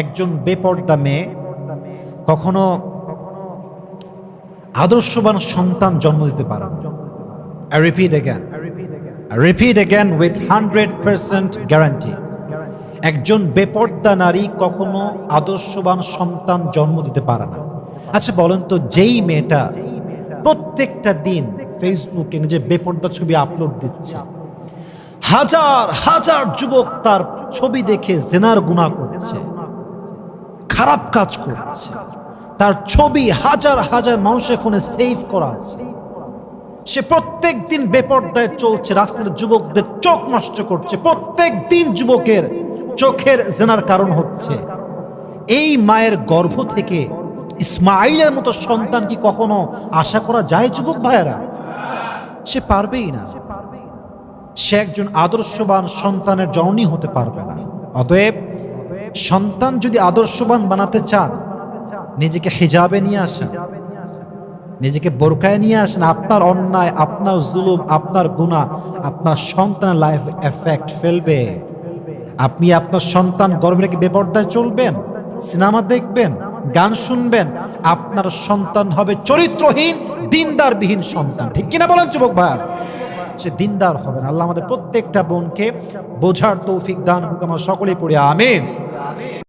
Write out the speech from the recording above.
একজন বেপর্দা মেয়ে, কখনো আদর্শবান সন্তান জন্ম দিতে পারে একজন বেপর্দা নারী কখনো আদর্শবান সন্তান জন্ম দিতে পারে না। আচ্ছা বলেন তো, যেই মেয়েটা প্রত্যেকটা দিন ফেসবুকে নিজের বেপর্দা ছবি আপলোড দিচ্ছে। হাজার হাজার যুবক তার ছবি দেখে জেনার গুণা করছে। খারাপ কাজ করছে। তার ছবি হাজার হাজার মানুষের ফোনে সেভ করা আছে। সে প্রত্যেক দিন বেপর্দায় চলছে, রাস্তার যুবকদের চোখ নষ্ট করছে। প্রত্যেক দিন যুবকের চোখের জেনার কারণ হচ্ছে, এই মায়ের গর্ভ থেকে ইসমাইলের মতো সন্তান কি কখনো আশা করা যায় যুবক ভাইয়েরা? সে পারবেই না। সে একজন আদর্শবান সন্তানের জননী হতে পারবে না। অতএব সন্তান যদি আদর্শবান বানাতে চান, নিজেকে হেজাবে নিয়ে আসেন, নিজেকে বোরকায় নিয়ে আসেন, আপনার অন্যায়, আপনার জুলুম, আপনার গুণা আপনার সন্তানের লাইফ এফেক্ট ফেলবে। আপনি আপনার সন্তান গর্বে রেখে বেপর্দায় চলবেন, সিনেমা দেখবেন, গান শুনবেন, আপনার সন্তান হবে চরিত্রহীন, দিনদারবিহীন সন্তান। ঠিক কিনা বলেন যুবক ভাইয়ার? সে দিনদার হবে না আল্লাহ আমাদের প্রত্যেকটা বোনকে বোঝার তৌফিক দান করুক। আমরা সকলেই পড়ি, আমিন।